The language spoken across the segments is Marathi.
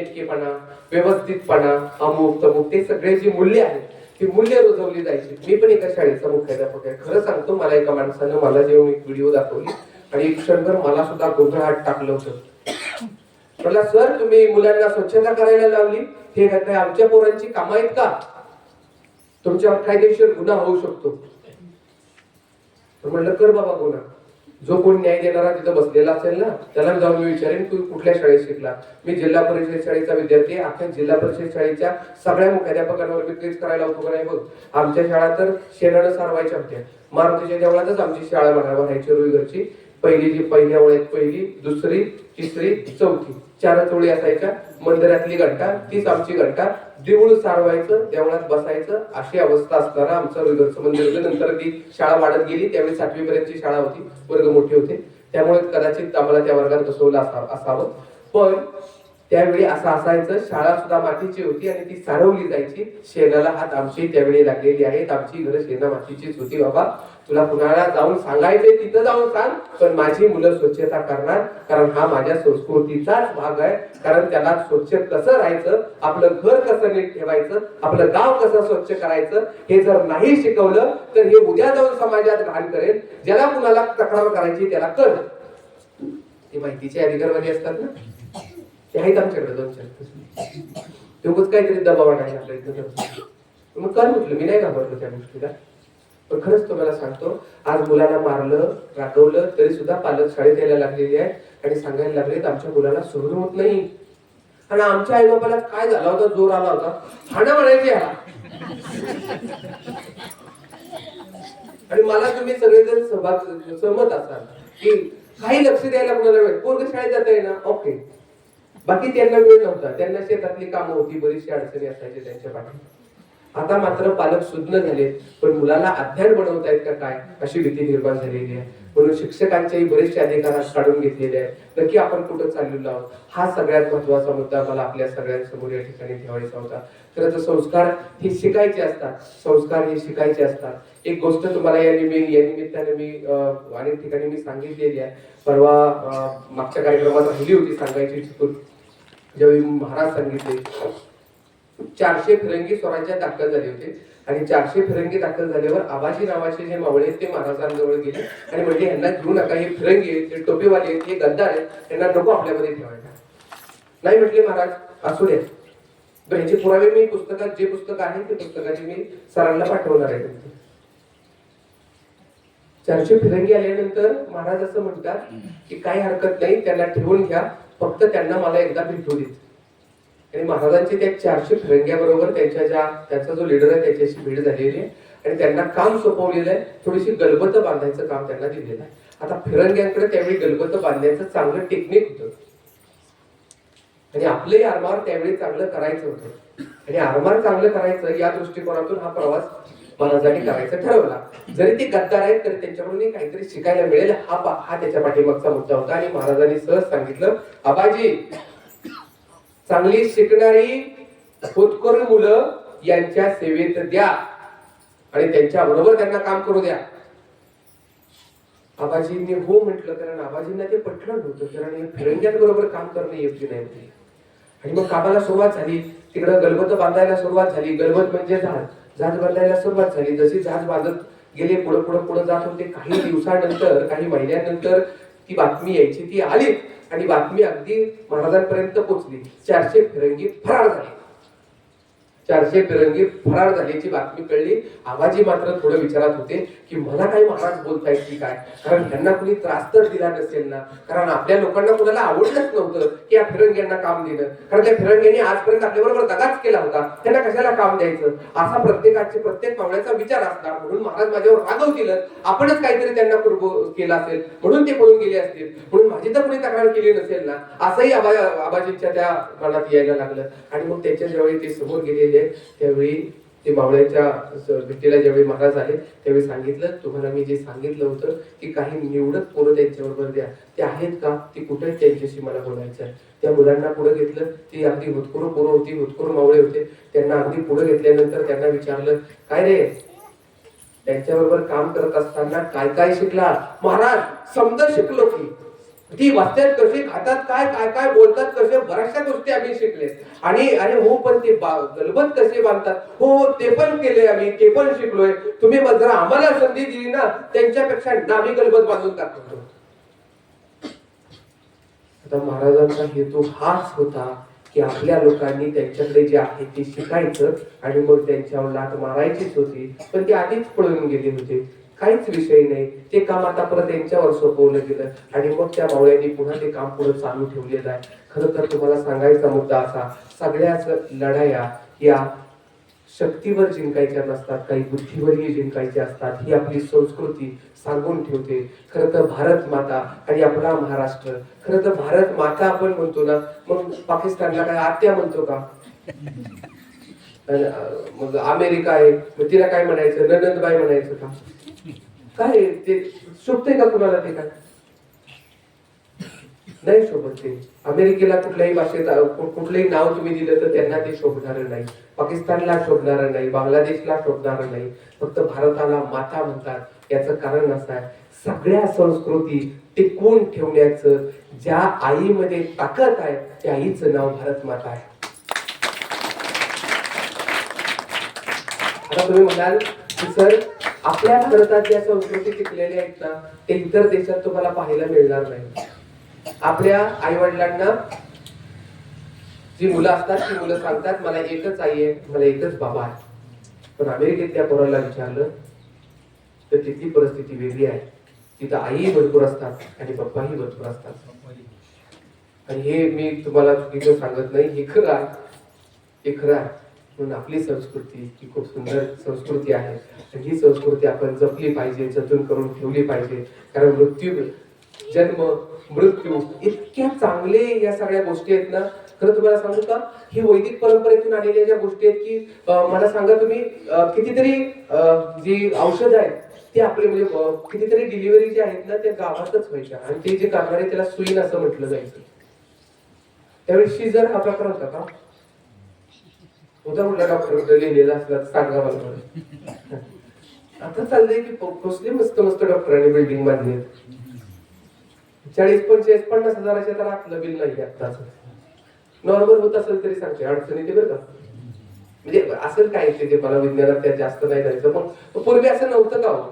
नेटकेपणा व्यवस्थितपणा अमुक तमुक ते सगळे जी मूल्य आहेत ती मूल्य रुजवली जायची. मी पण एका शाळेचा मुख्याध्यापक आहे. खरं सांगतो मला एका माणसानं मला जेव्हा एक व्हिडिओ दाखवली आणि एक क्षणभर मला सुद्धा गोंधळात टाकलं होतं. म्हटलं सर तुम्ही मुलांना स्वच्छता करायला लावली? हे काय आमच्या पोरांची कामं आहेत का? तुमच्यावर कायदेशीर गुन्हा होऊ शकतो. तर म्हणलं कर बाबा गुन्हा. जो कोण न्याय देणारा तिथं बसलेला असेल ना त्याला जाऊन मी विचारेन तू कुठल्या शाळेत शिकला? मी जिल्हा परिषद शाळेचा विद्यार्थी आहे. अख्ख्या जिल्हा परिषद शाळेच्या सगळ्या मुख्याध्यापकांवर मी क्विज करायला होतो का नाही बघ आमच्या शाळा तर शेणानं सारवायच्या होत्या मारुतीच्या देवळातच आमची शाळा म्हणायला भरायची रुईगरची पहिली जी पहिल्या ओळीत पहिली दुसरी तिसरी चौथी. चारच ओळी असायच्या मंदिरातली घंटा तीच आमची घंटा. देऊळ सारवायचं देवळात बसायचं अशी अवस्था असताना आमचं रुईगरचं मंदिर होतं. नंतर ती शाळा वाढत गेली त्यावेळी सातवी पर्यंतची शाळा होती वर्ग मोठे होते. त्यामुळे कदाचित आम्हाला त्या वर्गात बसवलं असावं. पण त्यावेळी असं असायचं शाळा सुद्धा मातीची होती आणि ती सारवली जायची. शेणाला हात आमची त्यावेळी लागलेली आहेत. आमची घरं शेणा मातीचीच होती. बाबा तुला कुणाला जाऊन सांगायचंय तिथं जाऊन सांग. पण माझी मुलं स्वच्छता करणार कारण हा माझ्या संस्कृतीचाच भाग आहे. कारण त्याला स्वच्छ कसं राहायचं आपलं घर कसं नीट ठेवायचं आपलं गाव कसं स्वच्छ करायचं हे जर नाही शिकवलं तर हे उद्या जाऊन समाजात घाण करेल. ज्याला कुणाला तक्रार करायची त्याला कर ते माहितीचे अधिकारवादी असतात ना? ते आहेत आमच्याकडे दोन चार काहीतरी दबाव नाही आपल्या इथं मग कर म्हटलं? मी नाही घाबरलो त्या गोष्टीला. पण खरंच तुम्हाला सांगतो आज मुलाला मारलं रागवलं तरी सुद्धा पालक शाळेत यायला लागलेली आहेत आणि सांगायला लागलेत आमच्या मुलाला सहन होत नाही. आणि आमच्या आई बाबाला काय झाला होता? जोर आला होता. हाणं म्हणायचे हा आणि मला तुम्ही सगळेजण सहभाग सहमत असाल की काही लक्ष द्यायला कोणाला वेळ? पोरग शाळेत जाता ना? ओके. बाकी त्यांना वेळ नव्हता. त्यांना शेतातली कामं होती बरीचशी अडचणी असायची त्यांच्या पाठी आता मात्र पालक सुज्ञ झाले पण मुलाला अध्ययन बनवतायत का काय? अशी भीती निर्माण झालेली आहे. म्हणून शिक्षकांचेही बरेचसे अधिकार काढून घेतलेले आहेत. नक्की आपण कुठं चाललेलो आहोत? हा सगळ्यात महत्त्वाचा मुद्दा मला आपल्या सगळ्यांसमोर या ठिकाणी ठेवायचा होता. खरं तर संस्कार हे शिकायचे असतात. संस्कार हे शिकायचे असतात. एक गोष्ट तुम्हाला या निमित्त या निमित्ताने मी अनेक ठिकाणी मी सांगितलेली आहे. परवा मागच्या कार्यक्रमात राहिली होती सांगायची चुकून. ज्यावेळी महाराज सांगितले चारशे फिरंगी स्वराज्यात दाखल झाले होते. आणि चारशे फिरंगी दाखल झाल्यावर आबाजी नावाचे जे मावळे आहेत ते महाराजांजवळ गेले. आणि म्हणजे यांना घेऊ नका हे फिरंगी आहेत हे टोपेवाले आहेत हे गद्दार आहेत यांना नको आपल्यामध्ये ठेवायला. नाही म्हटले महाराज असू द्या ह्याचे पुरावे मी पुस्तकात जे पुस्तक आहे ते पुस्तकाचे मी सरांना पाठवणार आहे चारशे फिरंगी आल्यानंतर महाराज असं म्हणतात की काही हरकत नाही त्यांना ठेवून घ्या फक्त त्यांना मला एकदा भेटू देत. आणि महाराजांची त्या चारशे फिरंग्याबरोबर त्यांच्या ज्या त्यांचा जो लीडर आहे त्याच्याशी भेट झालेली आहे. आणि त्यांना काम सोपवलेलं आहे. थोडीशी गलबत बांधायचं काम त्यांना दिलेलं आहे. आता फिरंग्यांकडे त्यावेळी गलबत बांधण्याचं चांगलं टेक्निक होतं. आणि आपलंही आरमार त्यावेळी चांगलं करायचं होतं. आणि आरमार चांगलं करायचं या दृष्टिकोनातून हा प्रवास महाराजांनी करायचा ठरवला. जरी ते गद्दार आहेत तरी त्यांच्याकडून काहीतरी शिकायला मिळेल. हा हा त्याच्या पाठीमागचा मुद्दा होता. आणि महाराजांनी सहज सांगितलं आबाजी चांगली शिकणारी होतकरू मुलं यांच्या सेवेत द्या. आणि त्यांच्या बरोबर त्यांना काम करू द्या. आबाजींनी हो म्हटलं कारण आबाजींना ते पटलं नव्हतं. कारण फिरंग्यांबरोबर काम करणे योग्य नाही आणि मग कामाला सुरुवात झाली. तिकडं गलबत बांधायला सुरुवात झाली. गलबत म्हणजे जहाज जहाज बांधायला सुरुवात झाली. जशी जहाज बांधत गेले पुढे पुढे पुढे जात होते काही दिवसानंतर काही महिन्यानंतर ती बातमी यायची ती आली आणि बातमी अगदी महाराजांपर्यंत पोहोचली. चारशे फिरंगी फरार झाले. चारशे फिरंगी फरार झाल्याची बातमी कळली. आबाजी मात्र थोडं विचारात होते की मला काही महाराज बोलतायत की काय? कारण त्यांना कुणी त्रास तर दिला नसेल ना? कारण आपल्या लोकांना कुणाला आवडलंच नव्हतं की या फिरंग्यांना काम दिलं. कारण त्या फिरंग्यांनी आजपर्यंत आपल्याबरोबर दगाच केला होता. त्यांना कशाला काम द्यायचं? असा प्रत्येकाचे प्रत्येक पावण्याचा विचार असणार. म्हणून महाराज माझ्यावर रागवतील आपणच काहीतरी त्यांना पूर्व केला असेल. म्हणून ते पळून गेले असतील. म्हणून माझी तर कुणी तक्रार केली नसेल ना? असंही आबा आबाजींच्या त्या मनात यायला लागलं. आणि मग त्याच्या ज्यावेळी ते समोर गेलेले त्यावेळी ते मावळ्याच्या भेटीला ज्यावेळी महाराज आले त्यावेळी सांगितलं. तुम्हाला मी जे सांगितलं होतं की काही निवडक पोरं त्यांच्याबरोबर द्या. ते आहेत का? ती कुठे त्यांच्याशी मला बोलायचं आहे त्या मुलांना पुढे घेतलं. ती अगदी हुतकुरू पोरं होती हुतकुरू मावळे होते. त्यांना अगदी पुढे घेतल्यानंतर त्यांना विचारलं काय रे? त्यांच्याबरोबर काम करत असताना काय काय शिकला? महाराज समजा शिकलो की. ती वाचतात कसे खातात काय काय काय बोलतात कसे बऱ्याचशा गोष्टी आम्ही शिकले. आणि अरे हो पण ते गलबत कसे बांधतात? हो ते पण केले आम्ही ते पण शिकलोय. तुम्ही जरा आम्हाला संधी दिली ना त्यांच्यापेक्षा आम्ही गलबत बांधून टाकतो. आता महाराजांचा हेतू हाच होता की आपल्या लोकांनी त्यांच्याकडे जे आहे ते शिकायचं आणि मग त्यांच्यावर लाट मारायचीच होती. पण ते आधीच पळून गेले होते. काहीच विषय नाही. ते काम आता परत त्यांच्यावर सोपवलं गेलं. आणि मग त्या मावळ्यांनी पुन्हा ते काम पुढे चालू ठेवलेलं आहे. खरं तर तुम्हाला सांगायचा मुद्दा असा सगळ्याच लढाया या शक्तीवर जिंकायच्या नसतात काही बुद्धीवरही जिंकायच्या असतात. ही आपली संस्कृती सांगून ठेवते. खरं तर भारत माता आणि आपला महाराष्ट्र. खरं तर भारत माता आपण म्हणतो ना मग पाकिस्तानला काय आत्या म्हणतो का? मग अमेरिका आहे. मग तिला काय म्हणायचं? ननंदबाई म्हणायचं का? काय ते शोभते का कुणाला ते काय? नाही शोभत ते अमेरिकेला कुठल्याही भाषेत कुठलंही नाव तुम्ही दिलं तर त्यांना ते शोभणार नाही. पाकिस्तानला शोभणार नाही. बांगलादेशला शोभणार नाही. फक्त भारताला माता म्हणतात. याचं कारण असं आहे. सगळ्या संस्कृती टिकवून ठेवण्याचं ज्या आईमध्ये ताकद आहे त्या आईचं नाव भारत माता आहे. आता तुम्ही म्हणाल की सर आपल्या भारतात ज्या संस्कृती टिकलेल्या आहेत ना ते इतर देशात तुम्हाला पाहायला मिळणार नाही. आपल्या आई वडिलांना जी मुलं असतात ती मुलं सांगतात मला एकच आई आहे मला एकच बाबा आहे. पण अमेरिकेत त्या पोराला विचारलं तर तिथली परिस्थिती वेगळी आहे. तिथं आईही भरपूर असतात आणि पप्पाही भरपूर असतात. आणि हे मी तुम्हाला चुकीचं सांगत नाही हे खरं आहे. हे खरं आहे. म्हणून आपली संस्कृती ही खूप सुंदर संस्कृती आहे आणि ही संस्कृती आपण जपली पाहिजे जतन करून ठेवली पाहिजे. कारण मृत्यू जन्म मृत्यू इतक्या चांगले या सगळ्या गोष्टी आहेत ना. खरं तुम्हाला सांगू का? ही वैदिक परंपरेतून आलेल्या ज्या गोष्टी आहेत की मला सांगा तुम्ही कितीतरी अं, जी औषध आहेत ते आपले म्हणजे कितीतरी डिलिव्हरी जे आहेत ना त्या गावातच व्हायच्या. आणि ते जे करणारे त्याला सुईन असं म्हटलं जायचं. त्यावेळी शिजर हा प्रकार होता का? उद्या कुठला डॉक्टर लिहिलेला असला तर सांगा मला आता चाललंय की प- कसले मस्त मस्त डॉक्टरांनी बिल्डिंग बांधली. आहेत. चाळीस पंचेचाळीस पन्नास हजाराच्या तर आतलं बिल नाही आत्ताच. नॉर्मल होत असेल तरी सांगते अडचणी ते बरं का? म्हणजे असेल काय ते मला विज्ञानात त्यात जास्त नाही जायचं पण पूर्वी असं नव्हतं का हो?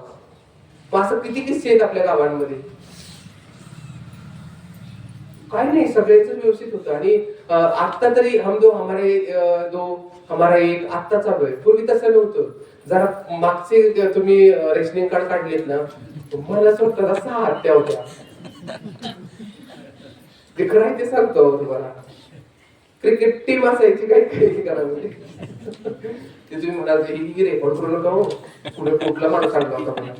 मग असं किती किस्से आहेत आपल्या गावांमध्ये? काय नाही सगळ्याच व्यवस्थित होतं. आणि आत्ता तरी हम दो हमारे दो हमारा एक आत्ता चालू आहे. पूर्वी तसं नव्हतं. जरा मागचे तुम्ही रेशनिंग कार्ड काढलेत ना तुम्हाला असं वाटतं सहा हत्या होत्या. ते खरं आहे ते सांगतो तुम्हाला. क्रिकेट टीम असायची काही काही करावी ते तुम्ही म्हणाल ही रेकॉर्ड करू नका हो. पुढे कुठला माणूस सांगतो होता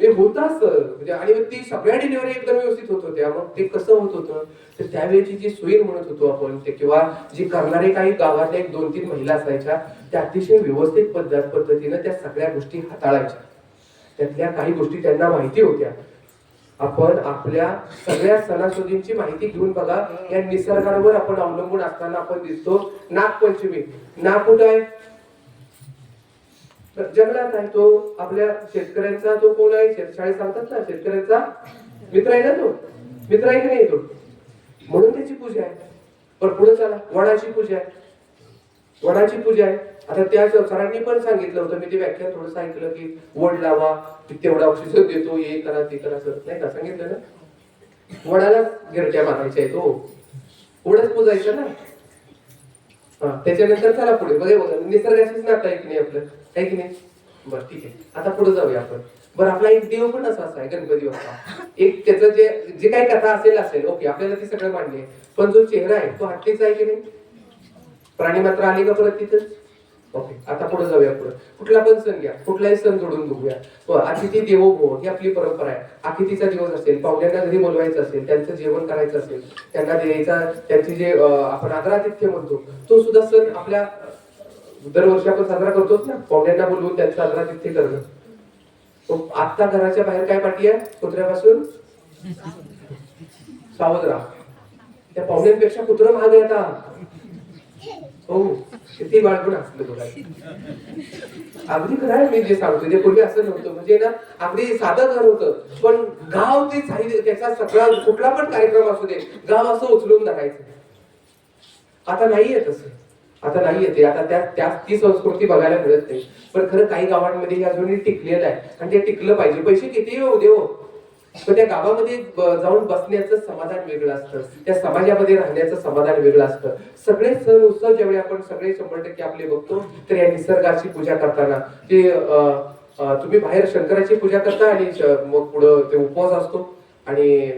ते होत असं. म्हणजे आणि मग ती सगळ्या डिलिव्हरी एकदम व्यवस्थित होत होत्या. मग ते कसं होत होतं? तर त्यावेळेची जी सोयी म्हणत होतो आपण ते किंवा जी करणारे काही गावातल्या एक दोन तीन महिला असायच्या त्या अतिशय व्यवस्थित पद्धत पद्धतीनं त्या सगळ्या गोष्टी हाताळायच्या. त्यातल्या काही गोष्टी त्यांना माहिती होत्या. आपण आपल्या सगळ्या सणासुदींची माहिती घेऊन बघा. या निसर्गावर आपण अवलंबून असताना आपण दिसतो नागपंचमी. नाग कुठं आहे? जंगलात आहे तो आपल्या शेतकऱ्यांचा तो कोण आहे शेतशाळे सांगतात ना शेतकऱ्यांचा मित्र आहे ना तो? मित्र आहे की नाही तो? म्हणून त्याची पूजा आहे. पण पुढे चला वडाची पूजा आहे. वडाची पूजा आहे. आता त्या सरांनी पण सांगितलं होतं मी ते व्याख्यान थोडंसं ऐकलं की वड लावा तेवढा ऑक्सिजन देतो हे करा ते करा सर नाही का? सांगितलं ना? वडाला गिरट्या मारायच्या आहेत हो. वडच पूजायचं ना? त्याच्यानंतर चला पुढे. बघा बघा निसर्गाशीच नातं आहे की नाही आपलं? आहे की नाही? बरं ठीक आहे. आता पुढे जाऊया आपण. बरं आपला एक देव पण असा असा आहे गणपती बाप्पा. एक त्याचं जे जे काही कथा असेल असेल ओके आपल्याला ते सगळं मान्य आहे. पण जो चेहरा आहे तो हत्तीचा आहे की नाही? प्राणी मात्र आले का परत तिथंच ओके आता पुढे जाऊया पुढे. कुठला पण सण घ्या कुठलाही सण जोडून बघूया. हो, अतिथी देवो भो ही आपली परंपरा आहे. अतिथीचा दिवस असेल पाहुण्यांना घरी बोलवायचं असेल त्यांचं जेवण करायचं असेल त्यांना द्यायचा त्यांची जे आपण आदरातिथ्य म्हणतो तो सुद्धा सण आपल्या दरवर्षी आपण साजरा करतोच ना. पाहुण्यांना बोलवून त्यांचं आदरातिथ्य करणं. तो आत्ता घराच्या बाहेर काय पाठी आहे? कुत्र्यापासून? सावध राहा. त्या पाहुण्यांपेक्षा कुत्रं महाग आहे आता हो किती बाळगून असलं बघा. अगदी खरं आहे मी जे सांगतो ते पूर्वी असं नव्हतं. म्हणजे ना आपली साधं घर होतं पण गाव ते झाली त्याचा सगळा कुठला पण कार्यक्रम असू दे गाव असं उचलून धरायचं. आता नाहीये तसं. आता नाही येते आता त्या त्या ती संस्कृती बघायला मिळत नाही. पण खरं काही गावांमध्ये हे अजूनही टिकलेलं आहे. आणि ते टिकलं पाहिजे. पैसे किती येऊ हो, देऊ पण त्या गावामध्ये जाऊन बसण्याचं समाधान वेगळं असतं. त्या समाजामध्ये राहण्याचं समाधान वेगळं असतं. सगळे सण उत्सव ज्यावेळी आपण सगळे शंभर टक्के आपले बघतो तर या निसर्गाची पूजा करताना. ते तुम्ही बाहेर शंकराची पूजा करता आणि मग पुढं ते उपवास असतो आणि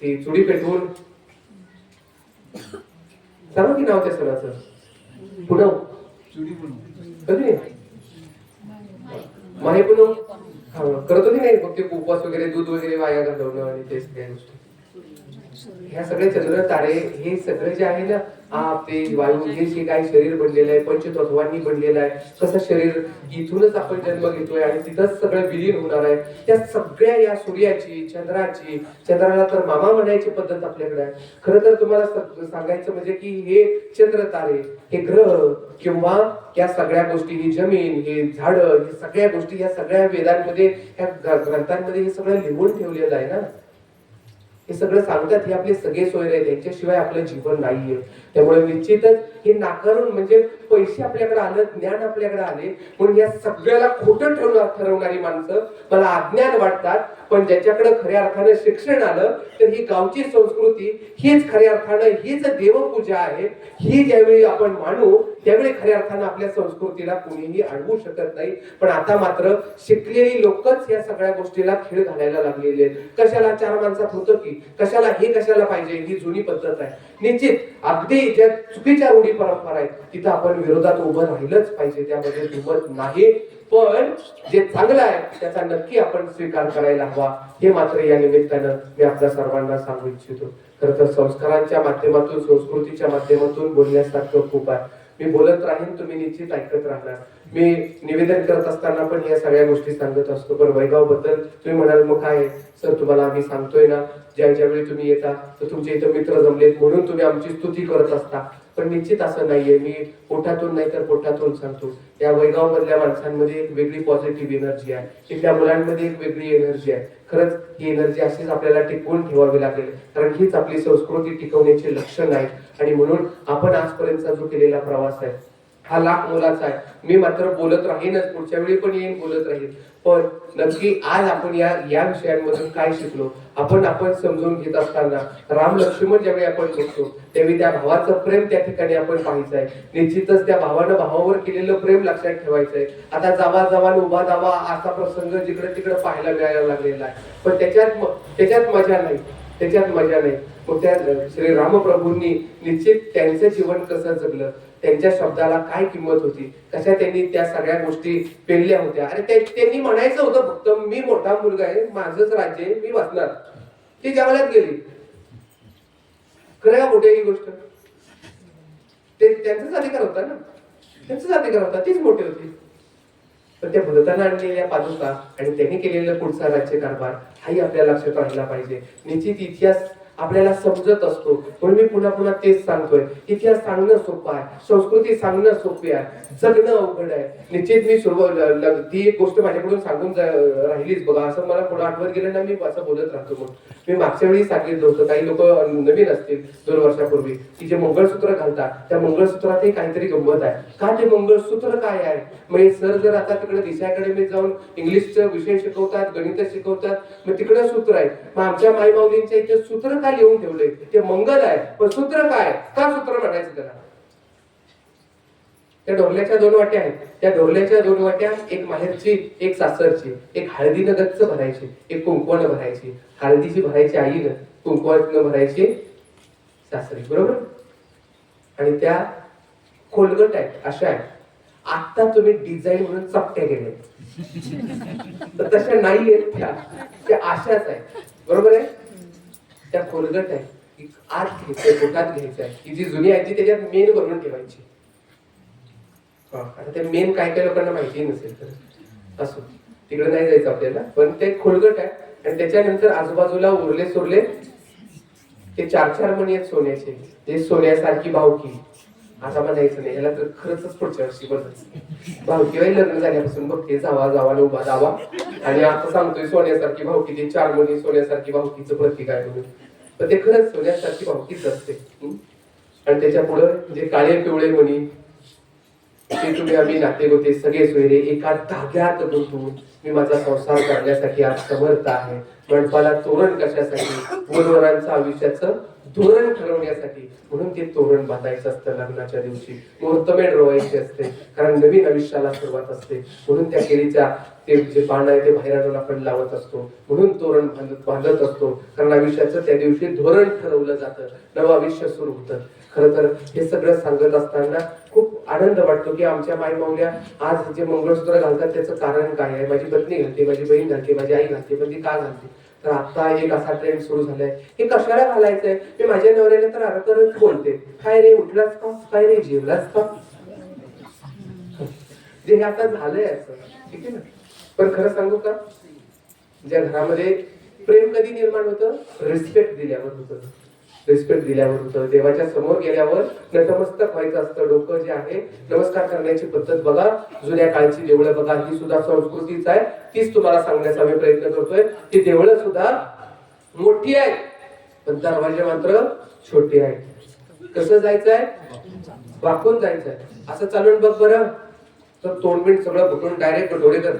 ती चुडी पेटवून. सांगा की नाव त्या सणाचं? पुढं कधी माहे पुनम हा, करतो की नाही मग ते उपवास वगैरे दूध वगैरे वाया घालवणं आणि तेच सगळ्या गोष्टी. ह्या सगळे चंद्र तारे हे सगळे जे आहे ना आप तेज वायू हे जे काही शरीर बनलेलं आहे पंचतत्वांनी बनलेलं आहे कसं शरीर इथूनच आपण जन्म घेतोय आणि तिथंच सगळं विलीन होणार आहे. त्या सगळ्या या सूर्याची चंद्राची चंद्राला तर मामा म्हणायची पद्धत आपल्याकडे आहे. खरं तर तुम्हाला सांगायचं म्हणजे की हे चंद्र तारे हे ग्रह किंवा या सगळ्या गोष्टी ही जमीन हे झाड हे सगळ्या गोष्टी या सगळ्या वेदांमध्ये या ग्रंथांमध्ये हे सगळं लिहून ठेवलेलं आहे ना. हे सगळं सांगतात हे आपले सगळे सोयरे आहेत यांच्याशिवाय आपलं जीवन नाहीये. त्यामुळे निश्चितच हे नाकारून म्हणजे पैसे आपल्याकडे आलं ज्ञान आपल्याकडे आले म्हणून या सगळ्याला खोटं ठरवणार ठरवणारी माणसं मला अज्ञान वाटतात. पण ज्याच्याकडे खऱ्या अर्थानं शिक्षण आलं तर ही गावची संस्कृती हीच खऱ्या अर्थानं हीच देवपूजा आहे ही ज्यावेळी आपण मानू त्यावेळी खऱ्या अर्थानं आपल्या संस्कृतीला कोणीही अडवू शकत नाही. पण आता मात्र शिकलेली लोकच या सगळ्या गोष्टीला खेळ घालायला लागलेले आहेत. कशाला चार माणसात होतं की? कशाला हे कशाला पाहिजे? ही जुनी पद्धत आहे. निश्चित अगदी ज्या चुकीच्या रूढी परंपरा आहेत तिथं आपण विरोधात उभं राहिलंच पाहिजे. त्यामध्ये दुमत नाही. पण जे चांगलं आहे त्याचा नक्की आपण स्वीकार करायला हवा. हे मात्र या निमित्तानं मी आपल्या सर्वांना सांगू इच्छितो. खरं तर संस्कारांच्या माध्यमातून संस्कृतीच्या माध्यमातून बोलण्यासारखं खूप आहे. मी बोलत राहीन तुम्ही निश्चित ऐकत राहणार. मी निवेदन करत असताना पण या सगळ्या गोष्टी सांगत असतो. पण वैगावबद्दल तुम्ही म्हणाल मग काय आहे? सर तुम्हाला आम्ही सांगतोय ना ज्या ज्यावेळी तुम्ही येता तर तुमचे इथं मित्र जमलेत म्हणून तुम्ही आमची स्तुती करत असता. पण निश्चित असं नाहीये. मी पोटातून नाही तर पोटातून सांगतो. या वैगाव मधल्या माणसांमध्ये एक वेगळी पॉझिटिव्ह एनर्जी आहे. तिथल्या मुलांमध्ये एक वेगळी एनर्जी आहे. खरंच ही एनर्जी अशीच आपल्याला टिकवून ठेवावी लागेल. कारण हीच आपली संस्कृती टिकवण्याचे लक्षण आहे. आणि म्हणून आपण आजपर्यंतचा जो केलेला प्रवास आहे हा लाख मोलाचा आहे. मी मात्र बोलत राहीनच पुढच्या वेळी पण येईन बोलत राहीन. पण नक्की आज आपण या या विषयांमधून काय शिकलो आपण आपण समजून घेत असताना राम लक्ष्मण ज्यावेळी आपण बघतो त्यावेळी त्या भावाचं प्रेम त्या ठिकाणी आपण पाहायचं आहे. निश्चितच त्या भावानं भावावर केलेलं प्रेम लक्षात ठेवायचं आहे. आता जावा जावा उभा जावा असा प्रसंग जिकडे तिकडे पाहायला मिळायला लागलेला आहे. पण त्याच्यात त्याच्यात मजा नाही. त्याच्यात मजा नाही. मग त्या श्री रामप्रभूंनी निश्चित त्यांचं जीवन कसं जगलं? त्यांच्या शब्दाला काय किंमत होती? कशा त्यांनी त्या सगळ्या गोष्टी पेरल्या होत्या? आणि ते- त्यांनी म्हणायचं होतं फक्त मी मोठा मुलगा आहे माझंच राज्य आहे मी वाचणार ती जंगलात गेली. खरं मोठी ही गोष्ट? ते त्यांचाच अधिकार होता ना? त्यांचाच अधिकार होता. तीच मोठी होती. तर त्या भरताना आणलेल्या पादुका आणि त्यांनी केलेलं पुढचा राज्य कारभार हाही आपल्या लक्षात आणला पाहिजे. निश्चित इतिहास आपल्याला समजत असतो. म्हणून मी पुन्हा पुन्हा तेच सांगतोय. इतिहास सांगणं सोपं आहे. संस्कृती सांगणं सोपी आहे. जगणं अवघड आहे. निश्चित मी सुरुवात ती एक गोष्ट माझ्याकडून सांगून जा- राहिलीच बघा. असं मला पुढे आठवत गेलं ना मी असं बोलत राहतो म्हणून मी मागच्या वेळी सांगितलं होतं काही लोक नवीन असतील दोन वर्षापूर्वी की जे मंगळसूत्र घालतात त्या मंगळसूत्रातही काहीतरी गंमत आहे. का ते मंगळसूत्र काय आहे? म्हणजे सर जर आता तिकडे दिशा अकॅडमीत जाऊन इंग्लिशचा विषय शिकवतात गणित शिकवतात मग तिकडे सूत्र आहे. मग आमच्या माई माऊलींच्या इथे सूत्र काय लिहून ठेवले ते मंगल आहे पण सूत्र काय? का सूत्र म्हणायचं त्याला? त्या ढोरल्याच्या दोन वाट्या आहेत. त्या ढोरल्याच्या दोन वाट्या एक माहेरची एक सासरची एक हळदीनं गच्च भरायची एक कुंकवानं भरायची. हळदीची भरायची आईनं कुंकवानं भरायची सासरी. बरोबर? आणि त्या खोलगट आहेत अशा आहेत. आता तुम्ही डिझाईन म्हणून चपट्या केले तर तशा नाही आहेत त्या. त्या अशाच आहेत. बरोबर आहे? त्या खोलगट आहेत की आत घ्यायचंय पोटात घ्यायचंय. ही जी जुनी आहे ती त्याच्यात मेन बनवून ठेवायची. हा, आता ते मेन काय काय लोकांना माहिती नसेल तर. असो. तिकडे नाही जायचं आपल्याला. पण ते खोलगट आहे. आणि त्याच्यानंतर आजूबाजूला उरले सुरले ते चार चार मणी आहेत सोन्याचे. ते सोन्यासारखी भावकी. आता म्हणायचं नाही. ह्याला तर खरंच पुढच्या वर्षी बदल भावकीवाही लग्न झाल्यापासून बघते जावा जावा उभा जावा. आणि आता सांगतोय सोन्यासारखी भावकी. ते चार मुली सोन्यासारखी भावकीचं प्रतीक आहे म्हणून. तर ते खरंच सोन्यासारखी बाबतीत असते. आणि त्याच्या पुढं जे काळे पिवळे म्हणी ते तुम्ही आम्ही नाते होते सगळे सोयरे एका धाग्यात गुंतवून मी माझा संसार करण्यासाठी आज समर्थ आहे. मंडपाला तोरण कशासाठी? मुलवरांचं आयुष्याचं धोरण ठरवण्यासाठी. म्हणून ते तोरण बांधायचं असतं लग्नाच्या दिवशी. मुहूर्तमेढ रोवायची असते. कारण नवीन आयुष्याला सुरुवात असते. म्हणून त्या केळीच्या ते जे पान आहे ते बाहेर आणून आपण लावत असतो. म्हणून तोरण बांधत बांधत असतो. कारण आयुष्याचं त्या दिवशी धोरण ठरवलं जातं. नवं आयुष्य सुरू होतं. खरं तर हे सगळं सांगत असताना खूप आनंद वाटतो की आमच्या माई माऊल्या आज जे मंगळसूत्र घालतात त्याचं कारण काय आहे? माझी पत्नी घालते माझी बहीण घालते माझी आई घालते पण ती का घालते. तर आता एक असा ट्रेंड सुरू झालाय. हे कशाला घालायचंय? मी माझ्या नवऱ्याला तर अडकरच बोलते. काय रे उठलाच का? काय रे जेवलाच का? जे हे आता झालंय असं ठीक आहे ना? पण खरं सांगू का? ज्या घरामध्ये प्रेम कधी निर्माण होतं? रिस्पेक्ट दिल्यावर होतं. रिस्पेक्ट दिल्यावर होतं देवाच्या समोर गेल्यावर नतमस्तक व्हायचं असतं. डोकं जे आहे नमस्कार करण्याची पद्धत बघा. जुन्या काळची देवळं बघा. ही सुद्धा संस्कृतीच आहे. तीच तुम्हाला सांगण्याचा मी प्रयत्न करतोय. ती देवळं सुद्धा मोठी आहे पण दरवाजे मात्र छोटे आहे कसं जायचंय? वाकून जायचंय. असं चालून बघ बरं. तर तोंडबिंड सगळं बघून डायरेक्ट डोळे कर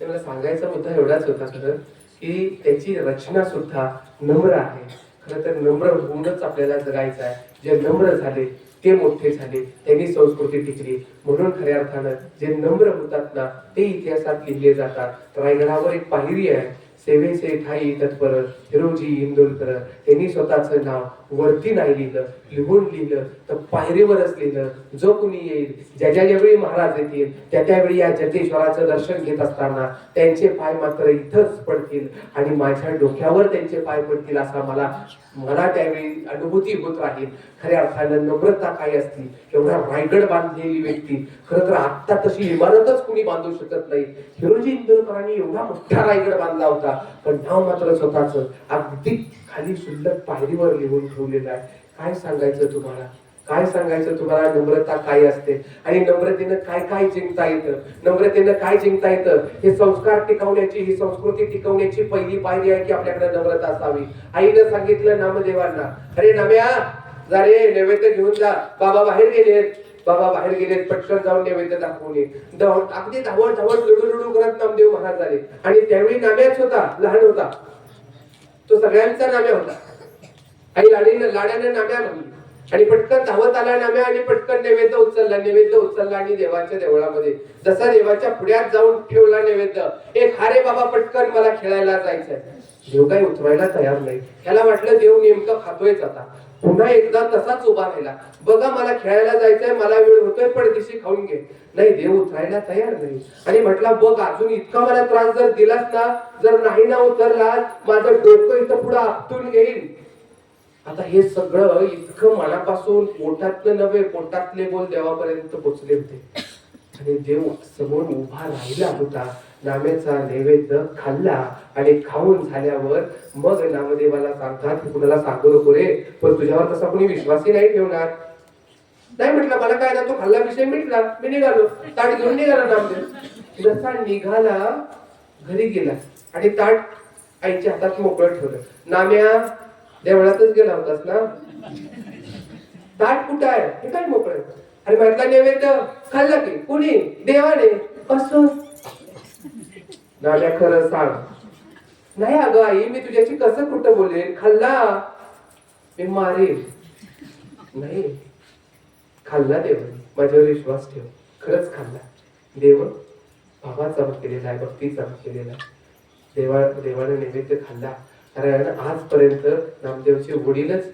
त्याला सांगायचा मुद्दा एवढाच होता खरं. की त्याची रचना सुद्धा नम्र आहे. खरं तर नम्र होऊनच आपल्याला जगायचं आहे. जे नम्र झाले ते मोठे झाले त्यांनी संस्कृती टिकली. म्हणून खऱ्या अर्थानं जे नम्र होतात ना ते इतिहासात लिहिले जातात. रायगडावर एक पायरी आहे. सेवेचे ठाई तत्पर हिरोजी इंदोरकर त्यांनी स्वतःचं नाव वरती नाही लिहिलं लिहून लिहिलं तर पायरीवरच लिहिलं जो कुणी येईल ज्या ज्या ज्यावेळी महाराज येतील त्या त्यावेळी या जतेश्वराचं दर्शन घेत असताना त्यांचे पाय मात्र इथंच पडतील आणि माझ्या डोक्यावर त्यांचे पाय पडतील असा मला मला त्यावेळी अनुभूती होत राहील. खऱ्या अर्थानं नम्रता काय असती? एवढा रायगड बांधलेली व्यक्ती. खरं तर आत्ता तशी इमारतच कुणी बांधू शकत नाही. हिरोजी इंदोरकरांनी एवढा मोठा रायगड बांधला होता. पण नाव मात्र स्वतःच. अगदी खाली सुंदर पायरीवर लिहून ठेवलेलं आहे. काय सांगायचं तुम्हाला? काय सांगायचं तुम्हाला? नम्रता काय असते? आणि नम्रतेनं काय काय जिंकता येतं? नम्रतेनं काय जिंकता येतं? हे संस्कार टिकवण्याची ही संस्कृती टिकवण्याची पहिली पायरी आहे की आपल्याकडे नम्रता असावी. आईनं सांगितलं नामदेवांना अरे नाम्या जा रे नैवेद्य घेऊन जा. बाबा बाहेर गेलेत. बाबा बाहेर गेलेत पटकन जाऊन नैवेद्य दाखवून ये अगदी धावत धावत लुडू लुडू करत नामदेव महाराज झाले आणि त्यावेळी नाम्याच होता लहान होता. तो सगळ्यांचा नाम्या होता. आणि लाडीनं लाड्यानं नाम्या म्हणली आणि पटकन धावत आला नाम्या आणि पटकन नैवेद्य उचलला नैवेद्य उचलला आणि देवाच्या देवळामध्ये जसा देवाच्या पुढ्यात जाऊन ठेवला नैवेद्य एक हारे बाबा पटकन मला खेळायला जायचंय. देव काही उतरायला तयार नाही. त्याला वाटलं देव नेमकं खातोयच आता. पुन्हा एकदा तसाच उभा राहिला. बघा मला खेळायला जायचंय मला वेळ होतोय पण दिशी खाऊन घे. नाही देव उतरायला तयार नाही. आणि म्हटला बघ अजून इतका मला त्रास जर दिलास ना जर नाही ना उतरला माझं डोकं इथं पुढं आपटून घेईल आता हे सगळं इतकं मनापासून पोटातलं नव्हे पोटातले बोल देवापर्यंत पोचले होते. आणि देव समोर उभा राहिला होता. नाम्याचा नैवेद्य खाल्ला आणि खाऊन झाल्यावर मग नामदेवाला सांगतात की कुणाला सांगू नको रे पण तुझ्यावर तसा कोणी विश्वासही नाही ठेवणार. नाही म्हटलं मला काय ना तो खाल्ला विषय मिटला मी निघालो. ताट घेऊन निघाला नामदेव. जसा निघाला घरी गेला आणि ताट आईच्या हातात मोकळं ठेवलं. नाम्या देवळातच गेला होतास ना? ताट कुठं आहे? हे काय मोकळं आणि म्हटला नैवेद्य खाल्ला की? कुणी? देवाने. असं नाम्या खरं सांग. नाही अगं आई मी तुझ्याशी कसं कुठं बोले खाल्ला? मी मारेन. नाही. खाल्ला देव माझ्यावर विश्वास ठेव. खरंच खाल्ला. देव भावाचा मग केलेला आहे भक्तीचा मग केलेला आहे. देवा देवाने नैवेद्य खाल्ला. कारण आजपर्यंत नामदेवचे वडीलच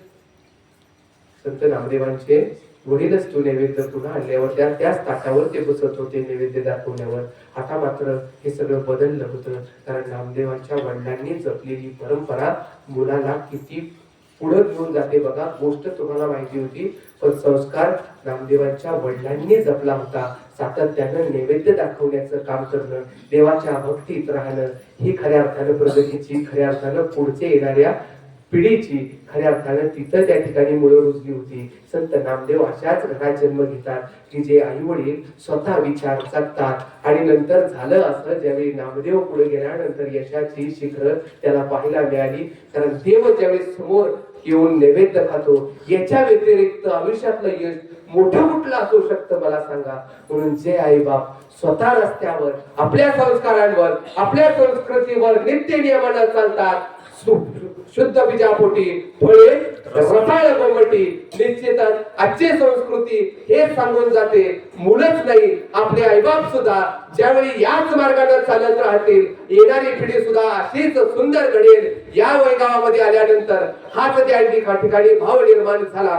संत नामदेवांचे वडीलच तो नैवेद्य पुन्हा आणल्यावर त्या त्याच ताटावर ते बसत होते नैवेद्य दाखवण्यावर आता मात्र हे सगळं बदललं होतं. कारण नामदेवांच्या वडिलांनी जपलेली परंपरा मुलाला किती पुढे घेऊन जाते बघा. गोष्ट तुम्हाला माहिती होती पण संस्कार नामदेवांच्या वडिलांनी जपला होता. सातत्यानं नैवेद्य दाखवण्याचं काम करणं देवाच्या भक्तीत राहणं ही खऱ्या अर्थानं प्रगतीची खऱ्या अर्थानं पुढचे येणाऱ्या पिढीची खऱ्या अर्थानं तिथं त्या ठिकाणी मुलं रुजली होती. संत नामदेव अशाच घरात जन्म घेतात की जे आई वडील स्वतः विचार जगतात आणि नंतर झालं असं ज्यावेळी नामदेव पुढे गेल्यानंतर यशाची शिखर त्याला पाहायला मिळाली. कारण देव ज्यावेळी समोर येऊन नैवेद्य खातो याच्या व्यतिरिक्त आयुष्यातलं यश मोठं कुठलं असू शकतं मला सांगा? म्हणून जे आई बाप स्वतः रस्त्यावर आपल्या संस्कारांवर आपल्या संस्कृतीवर नित्य नियमानं चालतात शुद्ध बीजापोटी फळे रसाळ गोमटी निश्चितच आजची संस्कृती हे सांगून जाते. मुलंच नाही आपले आईबाप सुद्धा ज्यावेळी याच मार्गाने चालत राहतील येणारी पिढी सुद्धा अशीच सुंदर घडेल या वैगावामध्ये आल्यानंतर हाच त्या ठिकाणी भाव निर्माण झाला.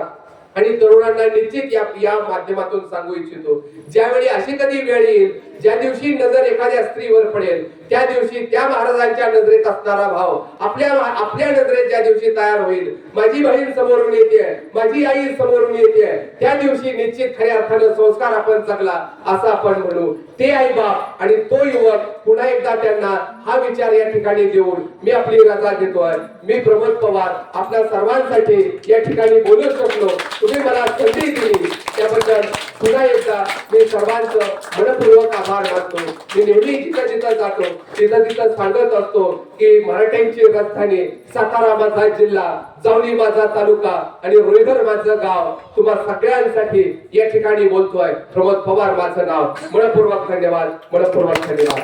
आणि तरुणांना निश्चित या माध्यमातून सांगू इच्छितो. ज्यावेळी अशी कधी वेळ येईल ज्या दिवशी नजर एखाद्या स्त्रीवर पडेल त्या दिवशी त्या महाराजांच्या नजरेत असणारा भाव आपल्या आपल्या नजरेत ज्या दिवशी तयार होईल माझी बहीण समोरून येते माझी आई समोरून येते त्या दिवशी निश्चित खऱ्या अर्थानं संस्कार आपण जगला असं आपण म्हणू. ते आई बाप आणि तो युवक पुन्हा एकदा त्यांना हा विचार या ठिकाणी देऊन मी आपली रजा घेतोय मी प्रमोद पवार आपल्या सर्वांसाठी या ठिकाणी बोलू शकलो. तुम्ही मला संधी दिली. त्याबद्दल पुन्हा एकदा मी सर्वांचं मनपूर्वक आभार मानतो. मी नेहमी जिथं जिथं जातो तिथं तिथं सांगत असतो की मराठ्यांची राजधानी सातारा माझा जिल्हा जावली माझा तालुका आणि रोहिधर माझं गाव. तुम्हा सगळ्यांसाठी या ठिकाणी बोलतोय. प्रमोद पवार माझं नाव. मनपूर्वक धन्यवाद. मनपूर्वक धन्यवाद.